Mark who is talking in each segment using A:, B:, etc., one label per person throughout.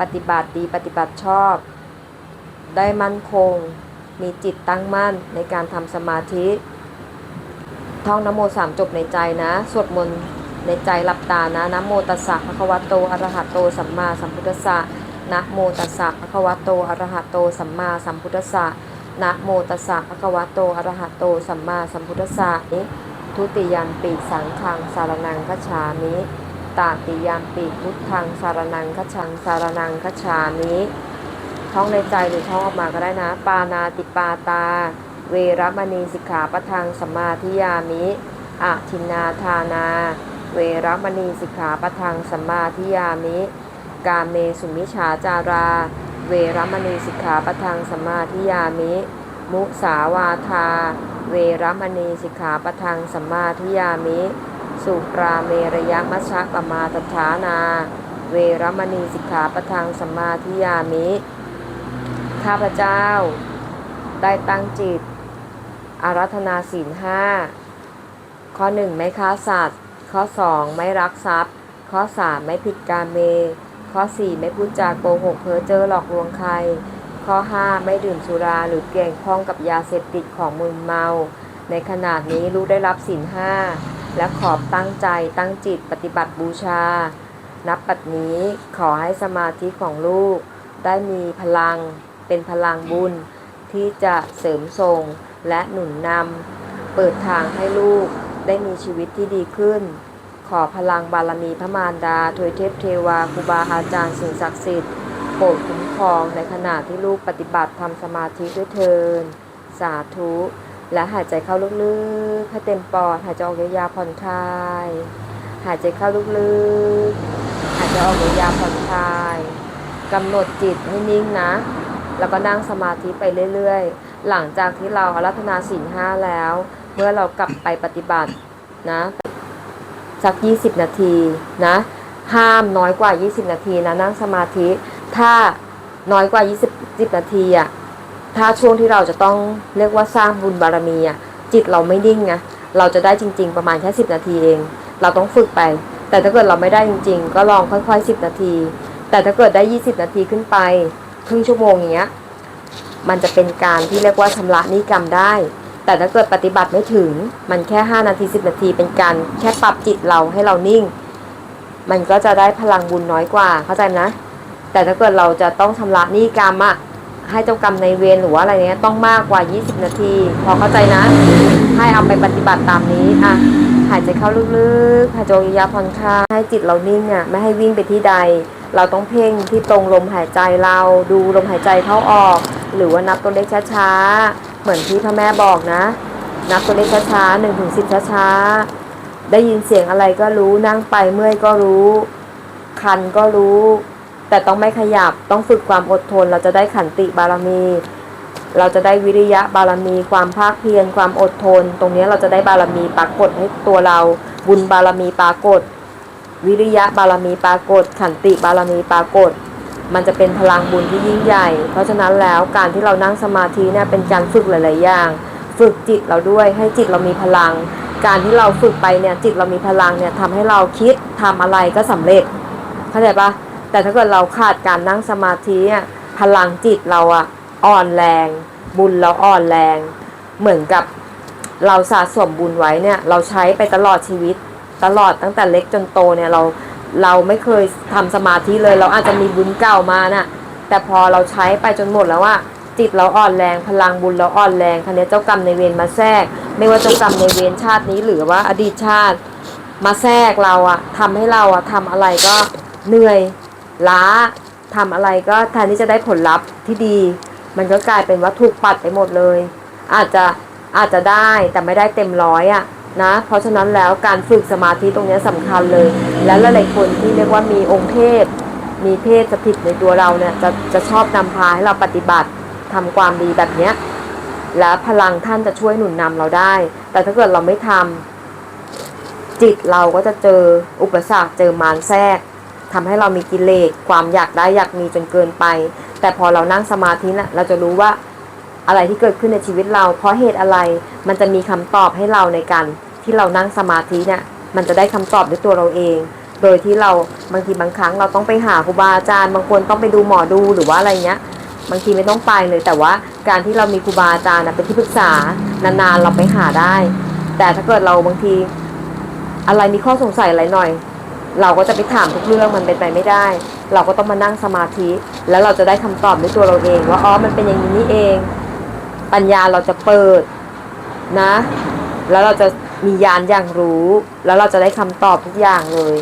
A: ปฏิบัติดีปฏิบัติชอบ ได้มั่นคง มีจิตตั้งมั่นในการทำสมาธิ ท่องนโมสามจบในใจนะ สวดมนต์ในใจหลับตานะนะโมตัสสะภะคะวะโตอะระหะโตสัมมาสัมพุทธัสสะนะโมตัสสะภะคะวะโตอะระหะโตสัมมาสัมพุทธัสสะนะโมตัสสะภะคะวะโตอะระหะโตสัมมาสัมพุทธัสสะทุติยัมปิสังฆังสารนังคัจฉามิ ตาติยัมปิพุทธังสารนังคัจฉังสารนังคัจฉามิท่องในใจหรือท่องออกมาก็ได้นะ ปานาติปาตา เวรมณีสิกขาปะทังสมมาธิยามิอะทินนาทานา เวรมณีสิกขาปะทังสมมาธิยามิ กาเมสุมิฉาจารา เวรมณีสิกขาปะทังสมมาธิยามิ มุสาวาทา เวรมณีสิกขาปะทังสมมาธิยามิ สุปราเมระยะมัชฌะปมาตฐานา เวรมณีสิกขาปะทังสมมาธิยามิ ข้าพเจ้า ได้ตั้งจิต อารัธนาศีลห้าข้อหนึ่งไม่ฆ่าสัตว์ ข้อสองไม่รักทรัพย์ ข้อสามไม่ผิดการเม ข้อสี่ไม่พูดจาโกหกเพ้อเจ้อหลอกลวงใคร ข้อห้าไม่ดื่มสุราหรือเกี่ยวข้องกับยาเสพติดของมึนเมา ในขณะนี้ลูกได้รับศีลห้า และขอบตั้งใจตั้งจิตปฏิบัติบูชา นับปัดนี้ขอให้สมาธิของลูก ได้มีพลังเป็นพลังบุญที่จะเสริมส่งและหนุนนำเปิดทางให้ลูกได้มีชีวิตที่ดีขึ้น ขอพลังบารมีพระมารดาทวยเทพเทวาครูบาอาจารย์สิ่งศักดิ์สิทธิ์โปรดคุ้มครองในขณะที่ลูกปฏิบัติทำสมาธิด้วยเทินสาธุ และหายใจเข้าลึกๆให้เต็มปอด หายใจออกยาวๆผ่อนคลาย หายใจเข้าลึกๆ หายใจออกยาวๆผ่อนคลายกำหนดจิตให้นิ่งนะ แล้วก็นั่งสมาธิไปเรื่อยๆ หลังจากที่เราอารัธนาศีลห้าแล้ว เมื่อเรากลับไปปฏิบัตินะสัก 20 นาทีนะ ห้ามน้อยกว่า 20 นาทีนะนั่งสมาธิ ถ้าน้อยกว่า 20 นาทีอะ ถ้าช่วงที่เราจะต้องเรียกว่าสร้างบุญบารมีอะจิตเราไม่นิ่งไงเราจะได้จริง ๆ ประมาณแค่10 นาทีเอง เราต้องฝึกไป แต่ถ้าเกิดเราไม่ได้จริง ๆ ก็ลองค่อยๆ 10 นาที แต่ถ้าเกิดได้ 20 นาทีขึ้นไปครึ่งชั่วโมงอย่างเงี้ยมันจะเป็นการที่เรียกว่าชำระนิกรรมได้ แต่ถ้าเกิดปฏิบัติไม่ถึง มันแค่ 5 นาที 10 นาที เป็นการแค่ปรับจิตเราให้เรานิ่ง มันก็จะได้พลังบุญน้อยกว่าเข้าใจนะ แต่ถ้าเกิดเราจะต้องชำระนี้กรรมอะ ให้เจ้ากรรมในเวรหรือว่าอะไรเนี้ยต้องมากกว่า 20 นาที พอเข้าใจนะ ให้เอาไปปฏิบัติตามนี้อะหายใจเข้าลึกๆหายใจยาวๆผ่อนคลายให้จิตเรานิ่งอะไม่ให้วิ่งไปที่ใด เราต้องเพ่งที่ตรงลมหายใจเราดูลมหายใจเข้าออก หรือว่านับตัวเลขช้าๆ เหมือนที่พ่อแม่บอกนะ นับตัวเลขช้าๆหนึ่งถึงสิบช้าๆ ได้ยินเสียงอะไรก็รู้นั่งไปเมื่อยก็รู้ คันก็รู้ แต่ต้องไม่ขยับต้องฝึกความอดทน เราจะได้ขันติบารมี เราจะได้วิริยะบารมี ความภาคเพียรความอดทน ตรงนี้เราจะได้บารมีปรากฏให้ตัวเรา บุญบารมีปรากฏ วิริยะบารมีปรากฏ ขันติบารมีปรากฏ มันจะเป็นพลังบุญที่ยิ่งใหญ่ เพราะฉะนั้นแล้วการที่เรานั่งสมาธิเนี่ยเป็นการฝึกหลาย ๆ อย่าง ฝึกจิตเราด้วยให้จิตเรามีพลัง การที่เราฝึกไปเนี่ยจิตเรามีพลังเนี่ยทำให้เราคิดทำอะไรก็สำเร็จเข้าใจปะ แต่ถ้าเกิดเราขาดการนั่งสมาธิอะพลังจิตเราอะอ่อนแรง บุญเราอ่อนแรง เหมือนกับเราสะสมบุญไว้เนี่ย เราใช้ไปตลอดชีวิต ตลอดตั้งแต่เล็กจนโตเนี่ยเราเราไม่เคยทำสมาธิเลย เราอาจจะมีบุญเก่ามาน่ะแต่พอเราใช้ไปจนหมดแล้วว่าจิตเราอ่อนแรงพลังบุญเราอ่อนแรงคันนี้เจ้ากรรมในเวรมาแทรก ไม่ว่าเจ้ากรรมในเวรชาตินี้หรือว่าอดีตชาติ มาแทรกเราอะทำให้เราอะทำอะไรก็เหนื่อย ล้าทำอะไรก็แทนที่จะได้ผลลัพธ์ที่ดี มันก็กลายเป็นว่าถูกปัดไปหมดเลย อาจจะอาจจะได้แต่ไม่ได้เต็มร้อยอะนะ เพราะฉะนั้นแล้วการฝึกสมาธิตรงนี้ยสำคัญเลย และหลายๆคนที่เรียกว่ามีองค์เทพ มีเพศสถิตในตัวเราเนี่ยจะจะชอบนำพาให้เราปฏิบัติทำความดีแบบเนี้ยและพลังท่านจะช่วยหนุนนำเราได้ แต่ถ้าเกิดเราไม่ทำจิตเราก็จะเจออุปสรรคเจอมารแทรก ทำให้เรามีกิเลสความอยากได้อยากมีจนเกินไป แต่พอเรานั่งสมาธินะ่ะเราจะรู้ว่าอะไรที่เกิดขึ้นในชีวิตเรา เพราะเหตุอะไรมันจะมีคำตอบให้เราในการที่เรานั่งสมาธิเนี่ยมันจะได้คำตอบด้วยตัวเราเอง โดยที่เราบางทีบางครั้งเราต้องไปหาครูบาอาจารย์ บางคนต้องไปดูหมอดูหรือว่าอะไรเงี้ยบางทีไม่ต้องไปเลย แต่ว่าการที่เรามีครูบาอาจารย์เป็นที่ปรึกษานานๆเราไปหาได้ แต่ถ้าเกิดเราบางทีอะไรมีข้อสงสัยอะไรหน่อย เราก็จะไปถามทุกเรื่องมันเป็นไปไม่ได้ เราก็ต้องมานั่งสมาธิ แล้วเราจะได้คำตอบด้วยตัวเราเอง ว่าอ๋อมันเป็นอย่างนี้นี่เอง ปัญญาเราจะเปิดนะ แล้วเราจะมีญาณอย่างรู้ แล้วเราจะได้คำตอบทุกอย่างเลย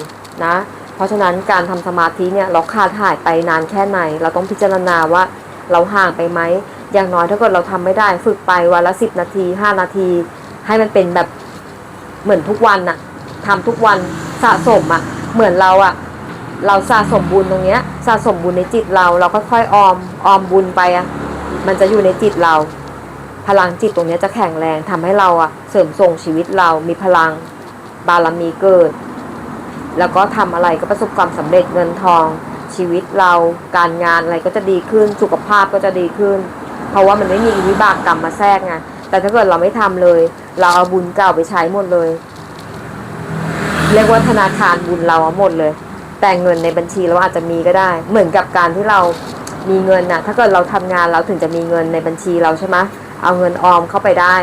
A: นะ เพราะฉะนั้นการทำสมาธิเนี่ยเราขาดหายไปนานแค่ไหน เราต้องพิจารณาว่าเราห่างไปไหมอย่างน้อยถ้าเกิดเราทำไม่ได้ ฝึกไปวันละสิบนาทีห้านาที ให้มันเป็นแบบเหมือนทุกวันน่ะทำทุกวันสะสมอะ เหมือนเราอะเราสะสมบุญตรงเนี้ยสะสมบุญในจิตเรา เราค่อยๆออมออมบุญไปอะมันจะอยู่ในจิตเรา พลังจิตตรงเนี้ยจะแข็งแรงทำให้เราอะเสริมส่งชีวิตเรามีพลังบารมีเกิด แล้วก็ทำอะไรก็ประสบความสำเร็จเงินทอง ชีวิตเราการงานอะไรก็จะดีขึ้นสุขภาพก็จะดีขึ้น เพราะว่ามันไม่มีวิบากกรรมมาแทรกไงแต่ถ้าเกิดเราไม่ทำเลย เราเอาบุญเก่าไปใช้หมดเลย เรียกว่าธนาคารบุญเราเอาหมดเลย แต่เงินในบัญชีเราอาจจะมีก็ได้ เหมือนกับการที่เรามีเงินน่ะถ้าเกิดเราทำงานเราถึงจะมีเงินในบัญชีเราใช่ไหมเอาเงินออมเข้าไปได้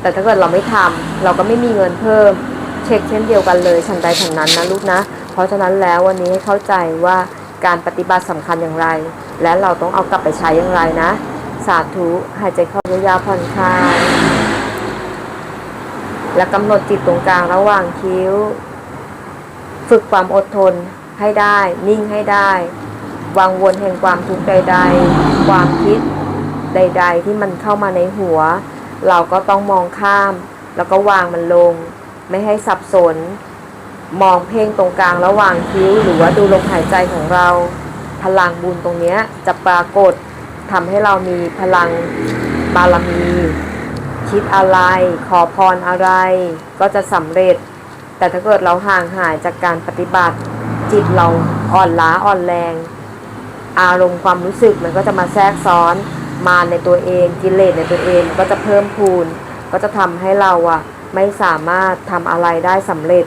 A: แต่ถ้าเกิดเราไม่ทำเราก็ไม่มีเงินเพิ่ม เช็คเช่นเดียวกันเลยฉันใดฉันนั้นนะลูกนะ เพราะฉะนั้นแล้ววันนี้ให้เข้าใจว่าการปฏิบัติสำคัญอย่างไร และเราต้องเอากลับไปใช้อย่างไรนะ สาธุหายใจเข้ายาวๆผ่อนคลายและกำหนดจิตตรงกลางระหว่างคิ้ว ฝึกความอดทนให้ได้ นิ่งให้ได้ วางวนแห่งความทุกข์ใด ๆ ความคิดใด ๆ ที่มันเข้ามาในหัว เราก็ต้องมองข้าม แล้วก็วางมันลง ไม่ให้สับสน มองเพ่งตรงกลางระหว่างคิ้ว หรือว่าดูลมหายใจของเรา พลังบุญตรงนี้จะปรากฏทำให้เรามีพลังบารมี คิดอะไร ขอพรอะไร ก็จะสำเร็จ แต่ถ้าเกิดเราห่างหายจากการปฏิบัติ จิตเราอ่อนล้าอ่อนแรง อารมณ์ความรู้สึกมันก็จะมาแทรกซ้อนมาในตัวเองกิเลสในตัวเองก็จะเพิ่มพูน ก็จะทำให้เราอะไม่สามารถทำอะไรได้สำเร็จ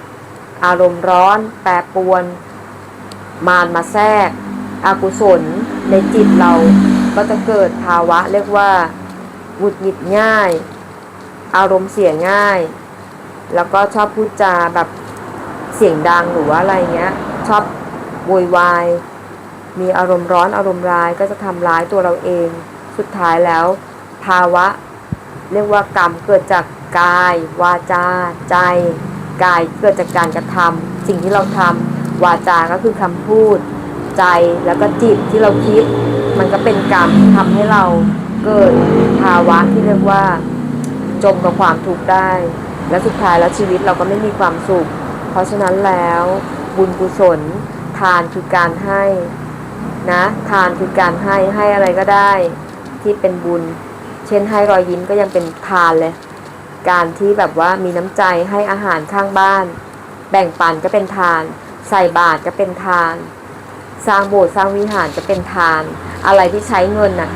A: อารมณ์ร้อนแปรปรวน มารมาแทรก อากุศลในจิตเราก็จะเกิดภาวะเรียกว่าหงุดหงิดง่าย อารมณ์เสียง่าย แล้วก็ชอบพูดจาแบบเสียงดังหรือว่าอะไรเงี้ย ชอบโวยวาย มีอารมณ์ร้อนอารมณ์ร้ายก็จะทำร้ายตัวเราเอง สุดท้ายแล้ว ภาวะ เรียกว่ากรรมเกิดจากกาย วาจา ใจ กายเกิดจากการกระทำสิ่งที่เราทำวาจา ก็คือคำพูด ใจแล้วก็จิตที่เราคิด มันก็เป็นกรรมที่ทำให้เราเกิดภาวะที่เรียกว่า จมกับความทุกข์ได้ และสุดท้ายแล้วชีวิตเราก็ไม่มีความสุข เพราะฉะนั้นแล้วบุญกุศล ทานคือการให้นะทานคือการให้ให้อะไรก็ได้ ที่เป็นบุญ เช่นให้รอยยิ้มก็ยังเป็นทานเลย การที่แบบว่ามีน้ำใจให้อาหารข้างบ้าน แบ่งปันก็เป็นทาน ใส่บาตรก็เป็นทาน สร้างโบสถ์สร้างวิหารก็เป็นทาน อะไรที่ใช้เงินน่ะ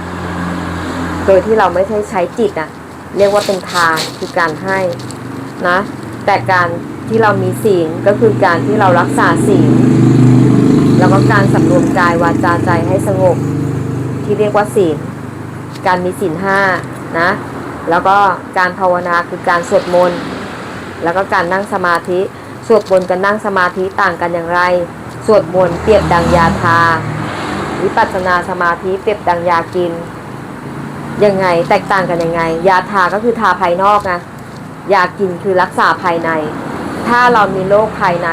A: โดยที่เราไม่ใช่ใช้จิตอะ เรียกว่าเป็นทานคือการให้ นะแต่การที่เรามีศีลก็คือการที่เรารักษาศีลแล้วก็การสำรวมกายวาจาใจให้สงบ ที่เรียกว่าศีลการมีศีลห้านะแล้วก็การภาวนาคือการสวดมนต์แล้วก็การนั่งสมาธิสวดมนต์กับนั่งสมาธิต่างกันอย่างไร สวดมนต์เปรียบดังยาทา วิปัสสนาสมาธิเปรียบดังยากินยังไงแตกต่างกันยังไง ยาทาก็คือทาภายนอกนะ ยากินคือรักษาภายใน ถ้าเรามีโรคภายใน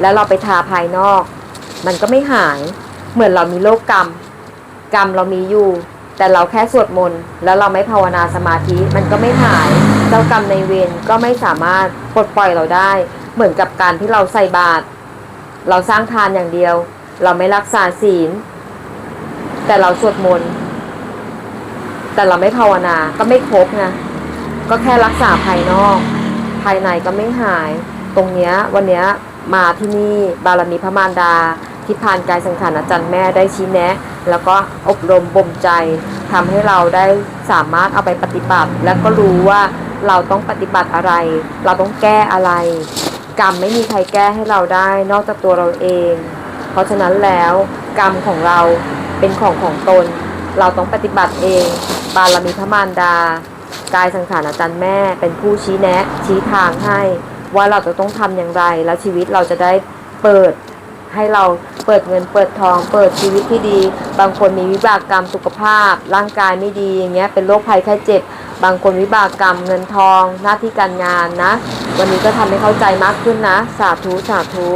A: แล้วเราไปทาภายนอก มันก็ไม่หาย เหมือนเรามีโรคกรรม กรรมเรามีอยู่ แต่เราแค่สวดมนต์แล้วเราไม่ภาวนาสมาธิมันก็ไม่หาย เจ้ากรรมในเวรก็ไม่สามารถปลดปล่อยเราได้ เหมือนกับการที่เราใส่บาตรเราสร้างทานอย่างเดียว เราไม่รักษาศีล แต่เราสวดมนต์แต่เราไม่ภาวนาก็ไม่ครบไง ก็แค่รักษาภายนอก ภายในก็ไม่หาย ตรงเนี้ยวันเนี้ยมาที่นี่บารมีพระมารดาที่ผ่านกายสังขารอาจารย์แม่ได้ชี้แนะ แล้วก็อบรมบ่มใจทำให้เราได้สามารถเอาไปปฏิบัติ แล้วก็รู้ว่าเราต้องปฏิบัติอะไร เราต้องแก้อะไร กรรมไม่มีใครแก้ให้เราได้นอกจากตัวเราเอง เพราะฉะนั้นแล้วกรรมของเราเป็นของของตน เราต้องปฏิบัติเอง บารมีพระมารดา กายสังขารอาจารย์แม่เป็นผู้ชี้แนะ ชี้ทางให้ ว่าเราจะต้องทำอย่างไร แล้วชีวิตเราจะได้เปิดให้เราเปิดเงินเปิดทอง เปิดชีวิตที่ดี บางคนมีวิบากกรรมสุขภาพ ร่างกายไม่ดีอย่างเงี้ยเป็นโรคภัยไข้เจ็บ บางคนวิบากกรรมเงินทอง หน้าที่การงานนะ วันนี้ก็ทำให้เข้าใจมากขึ้นนะ สาธุสาธุ